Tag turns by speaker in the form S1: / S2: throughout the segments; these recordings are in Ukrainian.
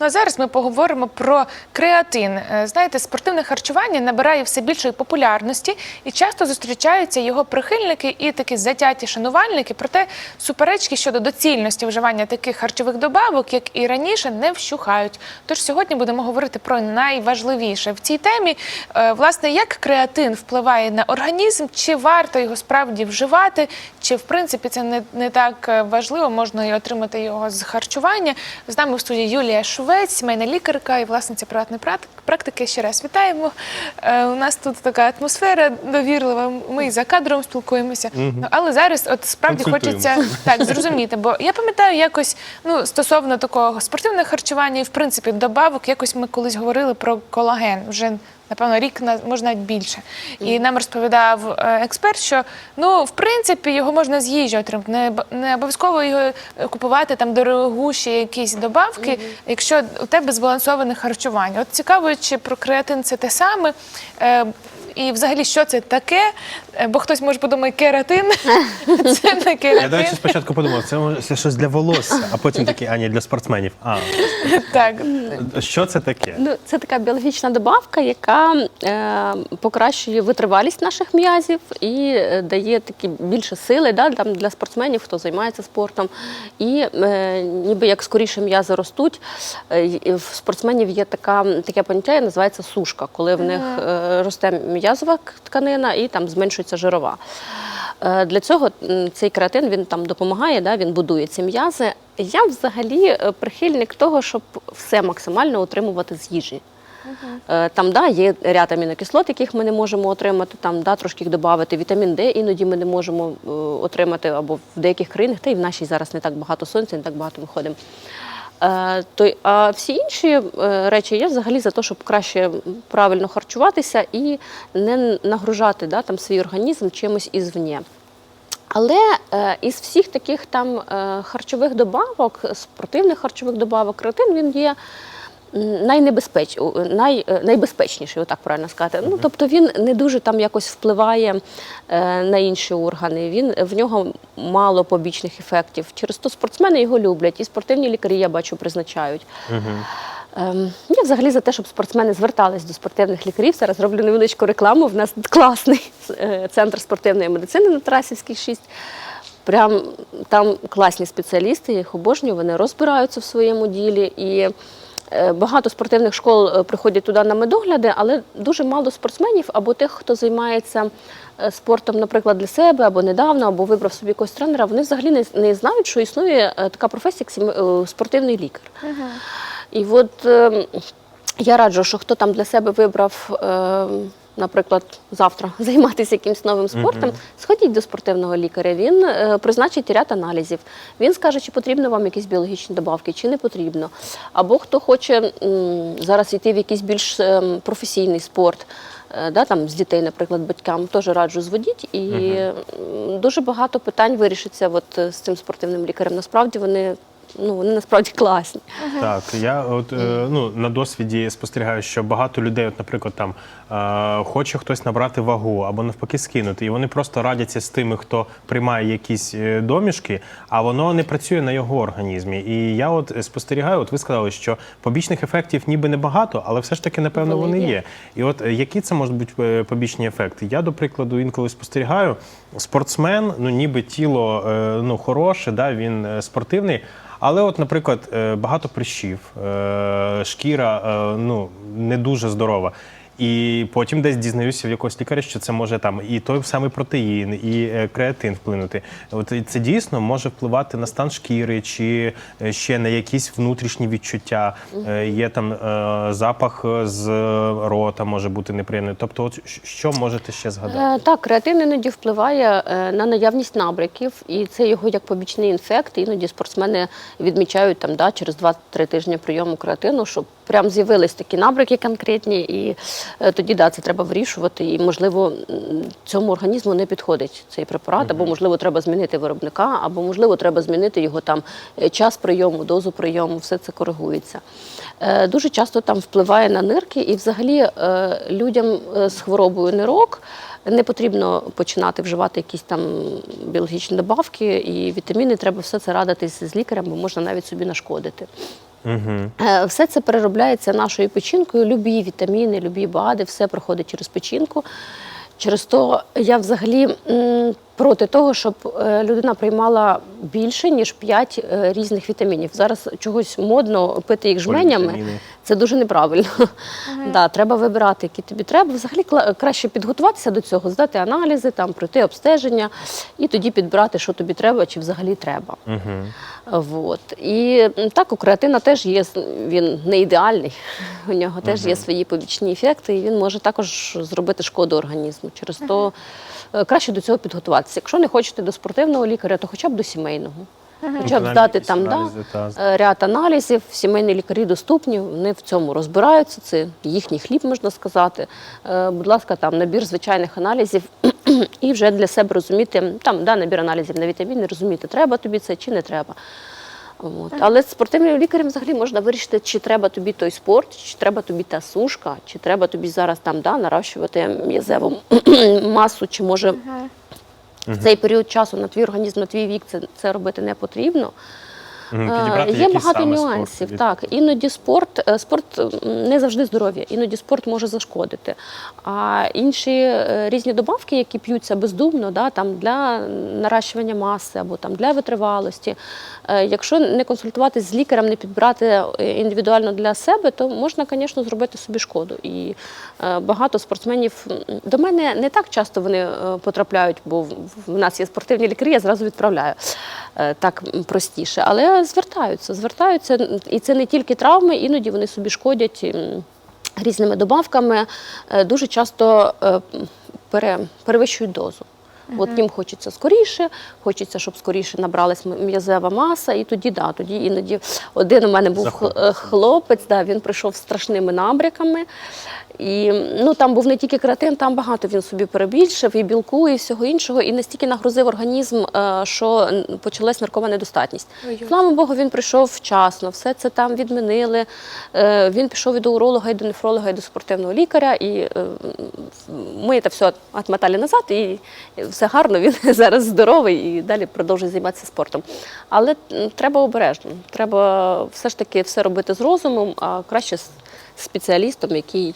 S1: Ну а зараз ми поговоримо про креатин. Е, Знаєте, спортивне харчування набирає все більшої популярності і часто зустрічаються його прихильники і такі затяті шанувальники. Проте суперечки щодо доцільності вживання таких харчових добавок, як і раніше, не вщухають. Тож сьогодні будемо говорити про найважливіше в цій темі. Е, Власне, як креатин впливає на організм, чи варто його справді вживати, чи в принципі це не, не так е, важливо, можна і отримати його з харчування. З нами в студії Юлія Шувець, сімейна лікарка і власниця приватної прак- практики. Ще раз вітаємо. Е, У нас тут така атмосфера довірлива. Ми і за кадром спілкуємося. Ну, Але зараз, от справді хочеться так зрозуміти. Бо я пам'ятаю якось ну стосовно такого спортивного харчування, і в принципі добавок, якось ми колись говорили про колаген. Вже напевно рік на можна навіть більше. І нам розповідав е, експерт, що ну в принципі його можна з їжі отримати. Не, не обов'язково його е, купувати там дорогущі якісь добавки, якщо у тебе збалансоване харчування. От цікаво, чи про креатин це те саме. Е, і взагалі, що це таке? Е, Бо хтось може подумати, кератин. Це не
S2: Я, до речі, спочатку подумав, це, це щось для волосся, а потім такий, а ні, для спортсменів. А,
S1: Так.
S2: що це таке?
S3: Ну, це така біологічна добавка, яка е, покращує витривалість наших м'язів і е, дає такі більше сили да, там, для спортсменів, хто займається спортом. І е, ніби як скоріше м'язи ростуть, е, в спортсменів є така, таке поняття, називається сушка, коли в них е, росте м'язова тканина і там зменшується жирова. Е, Для цього цей креатин він там допомагає, да, він будує ці м'язи. Я взагалі е, прихильник того, щоб все максимально отримувати з їжі. Е, Там да, є ряд амінокислот, яких ми не можемо отримати, там да, трошки їх додати. Вітамін Д іноді ми не можемо отримати або в деяких країнах, та й в нашій зараз не так багато сонця, не так багато ми ходимо. Е, то, а всі інші е, речі я взагалі за те, щоб краще правильно харчуватися і не нагружати да, там, свій організм чимось ізвні. Але е, із всіх таких там харчових добавок, спортивних харчових добавок, креатин він є найнебезпеч... най... е, найбезпечніший, отак правильно сказати. Ну, тобто він не дуже там якось впливає е, на інші органи. Він в нього мало побічних ефектів. Через то спортсмени його люблять, і спортивні лікарі, я бачу, призначають. Ем, Я взагалі за те, щоб спортсмени звертались до спортивних лікарів. Зараз роблю невеличку рекламу. В нас класний е, центр спортивної медицини на Тарасівській 6. Прям там класні спеціалісти, я їх обожнюю, вони розбираються в своєму ділі. І е, багато спортивних школ е, приходять туди на медогляди, але дуже мало спортсменів або тих, хто займається е, спортом, наприклад, для себе, або недавно, або вибрав собі якогось тренера. Вони взагалі не, не знають, що існує е, така професія, як е, спортивний лікар. І от е, я раджу, що хто там для себе вибрав, е, наприклад, завтра займатися якимось новим спортом, сходіть до спортивного лікаря. Він е, призначить ряд аналізів. Він скаже, чи потрібно вам якісь біологічні добавки, чи не потрібно. Або хто хоче м, зараз йти в якийсь більш ем, професійний спорт. е, Да, там, з дітей, наприклад, батькам теж раджу зводіть, і м, дуже багато питань вирішиться от, е, з цим спортивним лікарем. Насправді вони, ну, вони насправді класні.
S2: Так, я от е, ну на досвіді спостерігаю, що багато людей, от, наприклад, там е, хоче хтось набрати вагу або навпаки скинути, і вони просто радяться з тими, хто приймає якісь е, домішки, а воно не працює на його організмі. І я от спостерігаю, от ви сказали, що побічних ефектів ніби небагато, але все ж таки, напевно,
S3: Вони
S2: вони
S3: є.
S2: є. І от е, які це можуть бути е, побічні ефекти? Я, до прикладу, інколи спостерігаю, спортсмен, ну ніби тіло е, ну, хороше, да, він е, спортивний. Але, от, наприклад, е, багато прищів, е, шкіра е, ну, не дуже здорова. І потім десь дізнаюся в якогось лікаря, що це може там і той самий протеїн, і е, креатин вплинути. От це дійсно може впливати на стан шкіри, чи е, ще на якісь внутрішні відчуття. Е, Є там запах з рота, може бути неприємний. Тобто, от що можете ще згадати?
S3: Так, креатин іноді впливає на наявність набряків, і це його як побічний інфект. Іноді спортсмени відмічають там да, через 2-3 тижні прийому креатину, що прям з'явились такі набряки конкретні, і тоді да, це треба вирішувати. І можливо цьому організму не підходить цей препарат, або можливо треба змінити виробника, або можливо треба змінити його там е, час прийому, дозу прийому, все це коригується. Е, Дуже часто там впливає на нирки, і взагалі е, людям е, з хворобою нирок не потрібно починати вживати якісь там біологічні добавки і вітаміни. Треба все це радитись з лікарем, бо можна навіть собі нашкодити. Е, Все це переробляється нашою печінкою. Любі вітаміни, любі БАДи, все проходить через печінку. Через то я взагалі проти того, щоб е, людина приймала більше ніж 5 різних вітамінів. Зараз чогось модно пити їх жменями. Це дуже неправильно. Да, треба вибирати, які тобі треба. Взагалі краще підготуватися до цього, здати аналізи, там пройти обстеження і тоді підбирати, що тобі треба, чи взагалі треба. Вот. І так, у креатина теж є, він не ідеальний. У нього теж є свої побічні ефекти, і він може також зробити шкоду організму. Через то е, краще до цього підготуватися. Якщо не хочете до спортивного лікаря, то хоча б до сімейного. Хоча б здати там да,
S2: та.
S3: е, ряд аналізів, сімейні лікарі доступні, вони в цьому розбираються. Це їхній хліб, можна сказати. Е, Будь ласка, там набір звичайних аналізів. І вже для себе розуміти, там да, набір аналізів на вітаміни, розуміти, треба тобі це чи не треба. От. Але з спортивним лікарем взагалі можна вирішити, чи треба тобі той спорт, чи треба тобі та сушка, чи треба тобі зараз там да, наращувати м'язеву масу, чи може в цей період часу на твій організм, на твій вік це, це робити не потрібно. Е,
S2: підібрати
S3: Є багато
S2: саме
S3: нюансів. Так, іноді спорт, е, спорт не завжди здоров'я, іноді спорт може зашкодити. А інші е, різні добавки, які п'ються бездумно, да, там для наращування маси або там для витривалості. Якщо не консультуватись з лікарем, не підбирати індивідуально для себе, то можна, звісно, зробити собі шкоду. І багато спортсменів до мене не так часто вони потрапляють, бо в- нас є спортивні лікарі, я зразу відправляю так простіше. Але звертаються, звертаються, і це не тільки травми, іноді вони собі шкодять. Різними добавками Е, дуже часто е, пере, перевищують дозу. От їм хочеться скоріше, хочеться, щоб скоріше набралась м'язева маса, і тоді да, тоді іноді один у мене був е, хлопець, да, він прийшов з страшними набряками. І ну там був не тільки креатин, там багато він собі перебільшив, і білку, і всього іншого, і настільки нагрузив організм, е, що почалась наркова недостатність. Слава Богу, він прийшов вчасно, все це там відмінили. Е, Він пішов і до уролога, і до нефролога, і до спортивного лікаря. І е, ми це все отмотали назад, і все гарно. Він зараз здоровий і далі продовжує займатися спортом. Але треба обережно. Треба все ж таки все робити з розумом, а краще з спеціалістом, який.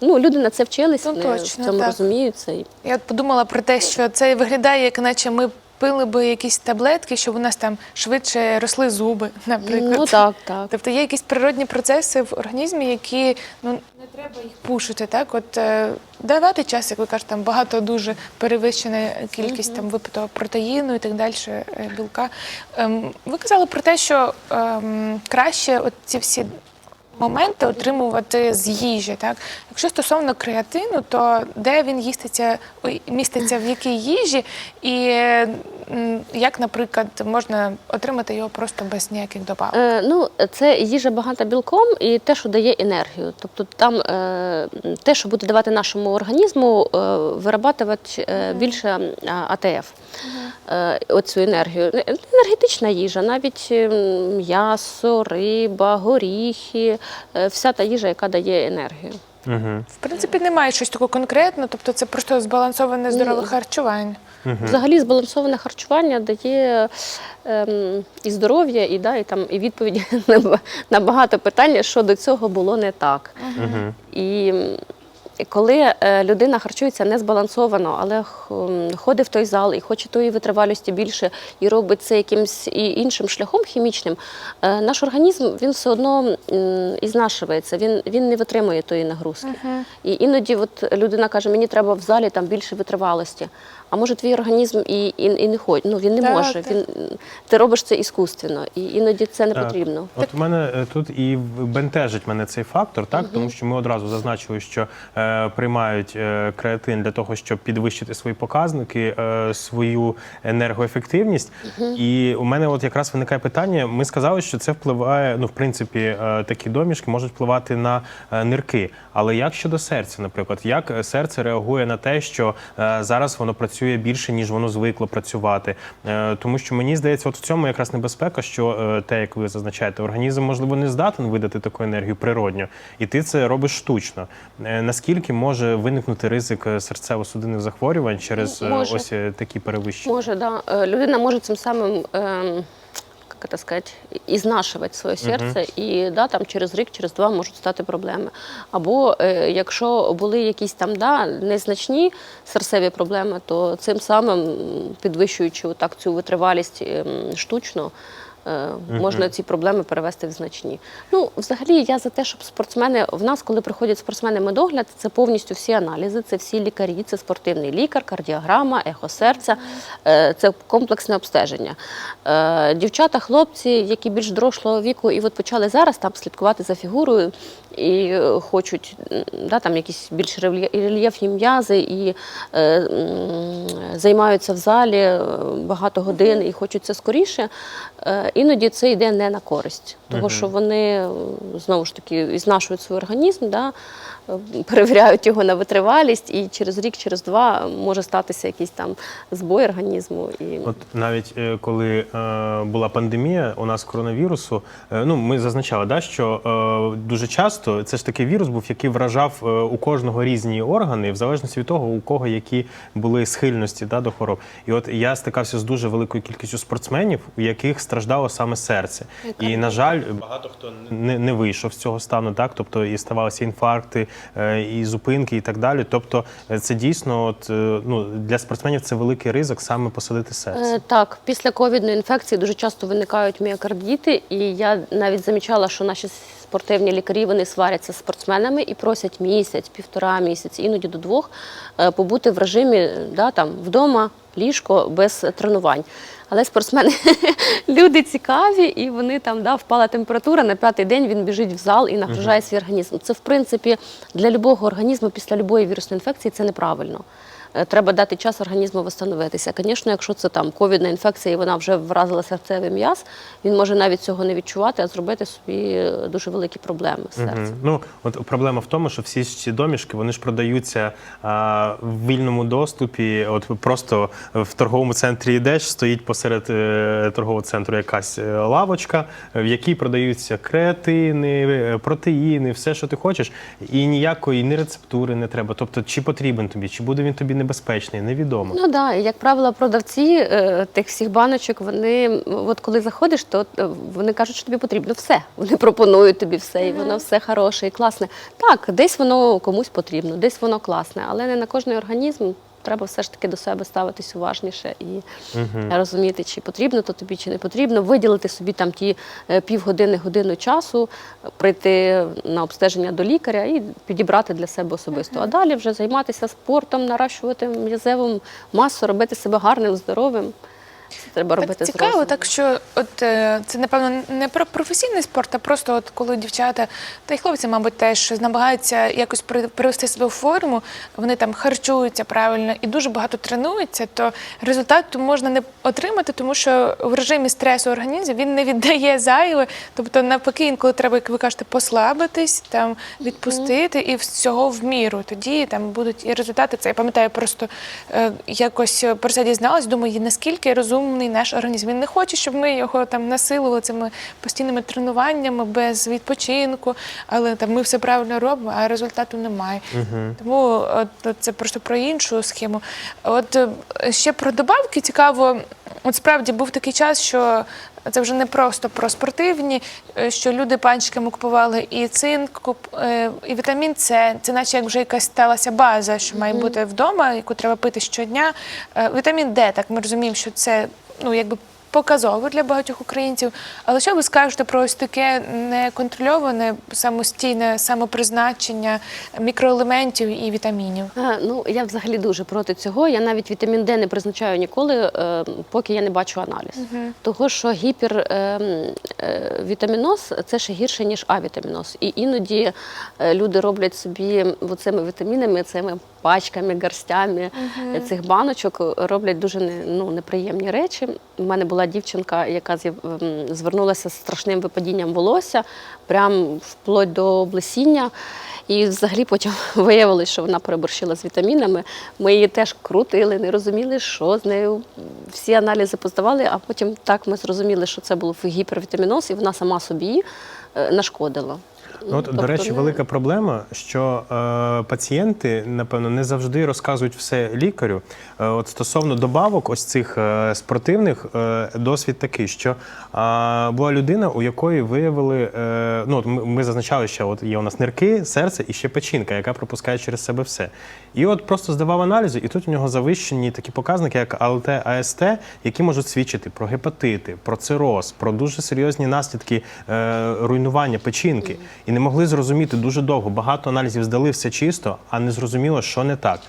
S3: Ну, люди на це вчились,
S1: Ну,
S3: вони
S1: точно,
S3: в цьому
S1: так.
S3: розуміються.
S1: Я от подумала про те, що це виглядає, як наче ми пили би якісь таблетки, щоб у нас там швидше росли зуби, наприклад.
S3: Ну так, так.
S1: Тобто є якісь природні процеси в організмі, які ну не треба їх пушити. Так, от е, давати час, як ви кажете, там багато дуже перевищена кількість там випитого протеїну і так далі, е, білка. Ем, ви казали про те, що ем, краще от ці всі. Моменти отримувати з їжі, так? Якщо стосовно креатину, то де він їститься, міститься в якій їжі, і як, наприклад, можна отримати його просто без ніяких добавок?
S3: Е, ну, це їжа багата білком і те, що дає енергію. Тобто там е, те, що буде давати нашому організму, е, вирабатувати е, більше АТФ. Е, оцю енергію. Е, Енергетична їжа, навіть е, м'ясо, риба, горіхи, е, вся та їжа, яка дає енергію.
S2: Угу.
S1: В принципі, немає щось такого конкретного, тобто це просто збалансоване здорове харчування.
S3: Взагалі збалансоване харчування дає ем, і здоров'я, і, да, і, там, і відповіді на, багато питань, що до цього було не так.
S2: Угу.
S3: І коли е, людина харчується незбалансовано, але ходить в той зал і хоче тої витривалості більше, і робить це якимось іншим шляхом хімічним, е, наш організм він все одно м, він, він не витримує тої нагрузки. І іноді от людина каже, мені треба в залі там більше витривалості. А може твій організм і, і, і не хоче, ну він не
S1: Так,
S3: може.
S1: так.
S3: Він, ти робиш це іскусственно, і іноді це не
S2: Так.
S3: потрібно.
S2: От у мене е, тут і бентежить мене цей фактор, так тому що ми одразу зазначили, що е, приймають е, креатин для того, щоб підвищити свої показники, е, свою енергоефективність. І у мене от якраз виникає питання. Ми сказали, що це впливає. Ну, в принципі, е, такі домішки можуть впливати на е, нирки. Але як щодо серця, наприклад, як серце реагує на те, що е, зараз воно працює більше, ніж воно звикло працювати? Е, Тому що мені здається, от в цьому якраз небезпека, що е, те, як ви зазначаєте, організм можливо не здатен видати таку енергію природньо, і ти це робиш штучно. Е, Наскільки може виникнути ризик е, серцево-судинних захворювань через е,
S3: Може.
S2: ось е, такі перевищення?
S3: Може, да. Е, Людина може цим самим ем, как это сказать, ізнашувати своє серце, і да, там через рік, через два можуть стати проблеми. Або е, якщо були якісь там да, незначні серцеві проблеми, то цим самим підвищуючи так цю витривалість е, штучно. Е, Можна ці проблеми перевести в значні. Ну, взагалі, я за те, щоб спортсмени в нас, коли приходять спортсмени медогляд, це повністю всі аналізи, це всі лікарі, це спортивний лікар, кардіограма, ехо серця, е, це комплексне обстеження. Е, Дівчата, хлопці, які більш дорослого віку, і от почали зараз там слідкувати за фігурою і е, хочуть да, там якісь більш рельє- рельєфні м'язи і е, займаються в залі е, багато годин і хочуть це скоріше. Е, Іноді це йде не на користь, тому що вони е, знову ж таки знашують свій організм, да, перевіряють його на витривалість, і через рік, через два може статися якийсь там збой організму. І...
S2: От навіть е, коли е, була пандемія у нас коронавірусу, е, ну ми зазначали, да, що дуже часто це ж такий вірус був, який вражав у кожного різні органи, в залежності від того, у кого які були схильності да, до хвороб. І от я стикався з дуже великою кількістю спортсменів, у яких страждало саме серце. І на жаль, багато хто не, не вийшов з цього стану, так тобто і ставалися інфаркти, і зупинки, і так далі. Тобто, е, це дійсно, от е, ну для спортсменів це великий ризик саме посадити серце.
S3: Е, Так, після ковідної інфекції дуже часто виникають міокардіти, і я навіть замічала, що наші спортивні лікарі вони сваряться з спортсменами і просять місяць, півтора місяць, іноді до двох е, побути в режимі да, там, вдома, ліжко без тренувань. Але спортсмени люди цікаві, і вони там да, впала температура. На п'ятий день він біжить в зал і нагружає свій організм. Це в принципі для любого організму після любої вірусної інфекції це неправильно. Е, Треба дати час організму встановитися. Звісно, якщо це там ковідна інфекція і вона вже вразила серцевий м'яз, він може навіть цього не відчувати, а зробити собі е, дуже великі проблеми з серцем.
S2: Мгм. Ну от проблема в тому, що всі ці домішки вони ж продаються а, в вільному доступі. От просто в торговому центрі йдеш, стоїть посеред е, торгового центру якась е, лавочка, в якій продаються креатини, протеїни, все, що ти хочеш, і ніякої ні рецептури не треба. Тобто, чи потрібен тобі, чи буде він тобі небезпечний, невідомо.
S3: Ну да, і, як правило, продавці е, тих всіх баночок, вони от коли заходиш, то е, вони кажуть, що тобі потрібно все. Вони пропонують тобі все, і воно все хороше і класне. Так, десь воно комусь потрібно, десь воно класне, але не на кожний організм. Треба все ж таки до себе ставитись уважніше і розуміти, чи потрібно то тобі, чи не потрібно. Виділити собі там ті е, півгодини, годину часу, прийти на обстеження до лікаря і підібрати для себе особисто. А далі вже займатися спортом, наращувати м'язеву масу, робити себе гарним, здоровим. Це треба робити
S1: Так цікаво,
S3: розумом.
S1: так що от е, це напевно не про професійний спорт, а просто от коли дівчата та й хлопці, мабуть, теж намагаються якось при- привести себе в форму, вони там харчуються правильно і дуже багато тренуються, то результату можна не отримати, тому що в режимі стресу організм він не віддає зайве. Тобто, навпаки, інколи треба, як ви кажете, послабитись, там відпустити і всього в міру. Тоді там будуть і результати. Це я пам'ятаю, просто е, якось про це дізналась. Думаю, наскільки розумний наш організм. Він не хоче, щоб ми його там насилували цими постійними тренуваннями без відпочинку, але там ми все правильно робимо, а результату немає. Тому от, от це просто про іншу схему. От е, ще про добавки цікаво. От справді був такий час, що це вже не просто про спортивні, е, що люди панчиками купували і цинк, е, і вітамін С. Це наче як вже якась сталася база, що має бути вдома, яку треба пити щодня. Е, Вітамін Д, так ми розуміємо, що це ну якби. Показово для багатьох українців, але що ви скажете про ось таке неконтрольоване самостійне самопризначення мікроелементів і вітамінів?
S3: Е, Ну, я взагалі дуже проти цього. Я навіть вітамін Д не призначаю ніколи, е, поки я не бачу аналіз. Того, що гіпервітаміноз це ще гірше, ніж авітаміноз. І іноді е, люди роблять собі цими вітамінами, цими пачками, гарстями е, цих баночок, роблять дуже не- ну, неприємні речі. У мене була дівчинка, яка звернулася з страшним випадінням волосся, прям вплоть до облесіння. І взагалі потім виявилось, що вона переборщила з вітамінами. Ми її теж крутили, не розуміли, що з нею. Всі аналізи поздавали, а потім так ми зрозуміли, що це був гіпервітаміноз, і вона сама собі е, нашкодила.
S2: Ну, от,
S3: Тобто
S2: до речі,
S3: не-
S2: велика проблема, що е, пацієнти, напевно, не завжди розказують все лікарю. Е, от стосовно добавок, ось цих е, спортивних, е, досвід такий, що е, була людина, у якої виявили, е, ну от ми, ми зазначали, що от є у нас нирки, серце і ще печінка, яка пропускає через себе все. І от просто здавав аналізи, і тут у нього завищені такі показники, як АЛТ, АСТ, які можуть свідчити про гепатити, про цироз, про дуже серйозні наслідки е, руйнування печінки. І не могли зрозуміти дуже довго. Багато аналізів здали все чисто, а не зрозуміло, що не так.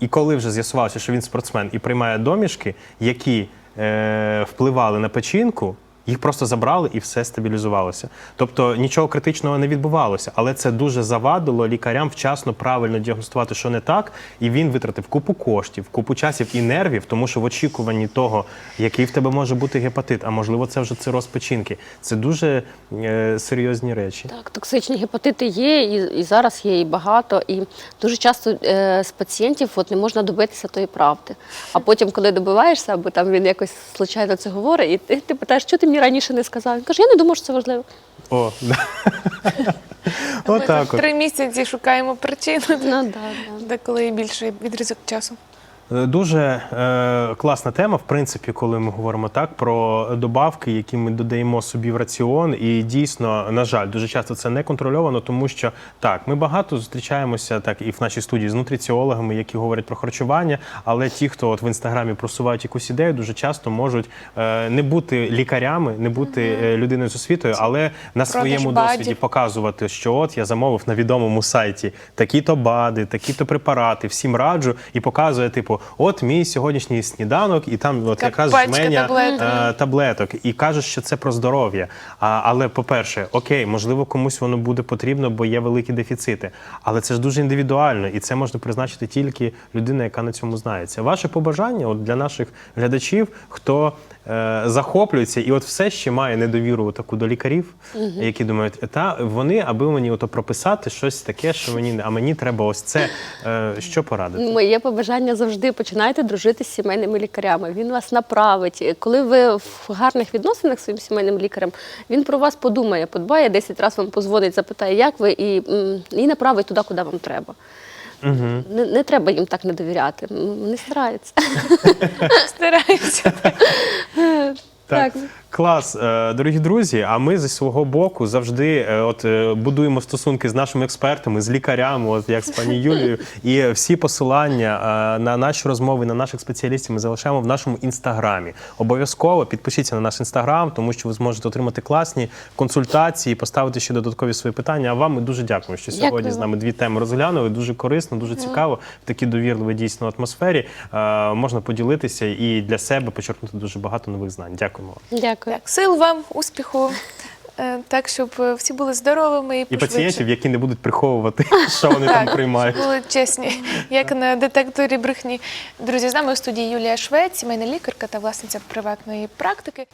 S2: І коли вже з'ясувалося, що він спортсмен і приймає домішки, які е, впливали на печінку. Їх просто забрали і все стабілізувалося. Тобто нічого критичного не відбувалося, але це дуже завадило лікарям вчасно правильно діагностувати, що не так, і він витратив купу коштів, купу часів і нервів, тому що в очікуванні того, який в тебе може бути гепатит, а можливо, це вже цироз печінки. Це дуже е, серйозні речі.
S3: Так, токсичні гепатити є, і, і зараз є і багато. І дуже часто е, з пацієнтів от, не можна добитися тої правди. А потім, коли добиваєшся, або там він якось случайно це говорить, і ти, ти питаєш, що ти мені раніше не сказав? Він каже, я не думав, що це важливо.
S2: О.
S1: Ми
S2: Отак. от.
S1: три місяці шукаємо причину,
S3: Ну, да, да.
S1: деколи і більший відрізок часу.
S2: Е, Дуже е, класна тема, в принципі, коли ми говоримо так про добавки, які ми додаємо собі в раціон. І дійсно, на жаль, дуже часто це не контрольовано, тому що так, ми багато зустрічаємося так і в нашій студії з нутриціологами, які говорять про харчування. Але ті, хто от в інстаграмі просувають якусь ідею, дуже часто можуть е, не бути лікарями, не бути е, людиною з освітою, але на своєму
S1: бадів.
S2: досвіді показувати, що от я замовив на відомому сайті такі-то БАДи, такі-то препарати, всім раджу і показує, типу, от мій сьогоднішній сніданок, і там от якраз
S1: пачка
S2: жменя
S1: таблеток.
S2: е, таблеток. І каже, що це про здоров'я. А, але, по-перше, окей, можливо, комусь воно буде потрібно, бо є великі дефіцити. Але це ж дуже індивідуально, і це можна призначити тільки людина, яка на цьому знається. Ваше побажання от для наших глядачів, хто е, захоплюється і от все ще має недовіру таку до лікарів, які думають, та вони, аби мені ото прописати щось таке, що мені не- а мені треба ось це. Е, що порадити?
S3: Моє побажання завжди починайте дружити з сімейними лікарями. Він вас направить. Коли ви в гарних відносинах з своїм сімейним лікарем, він про вас подумає, подбає, 10 разів вам позвонить, запитає, як ви, і, і направить туди, куди вам треба. Не, не треба їм так не довіряти. Вони стараються.
S1: Стараюся.
S2: Так,
S3: Так.
S2: Клас, Е, дорогі друзі. А ми зі свого боку завжди е, от е, будуємо стосунки з нашими експертами, з лікарями, от як з пані Юлією. І всі посилання на наші розмови, на наших спеціалістів ми залишаємо в нашому інстаграмі. Обов'язково підпишіться на наш інстаграм, тому що ви зможете отримати класні консультації, поставити ще додаткові свої питання. А вам ми дуже дякуємо, що сьогодні
S3: Дякую
S2: з нами дві теми розглянули. Дуже корисно, дуже цікаво в такій довірливій дійсно атмосфері. Можна поділитися і для себе почерпнути дуже багато нових знань. Дякуємо вам.
S3: Дякую.
S1: Так, сил вам, успіху. е, Так, щоб е, всі були здоровими і,
S2: І
S1: пошвидше.
S2: пацієнтів, які не будуть приховувати, що вони там приймають.
S1: були чесні, як на детекторі брехні. Друзі, з нами у студії Юлія Швець, сімейна лікарка та власниця приватної практики.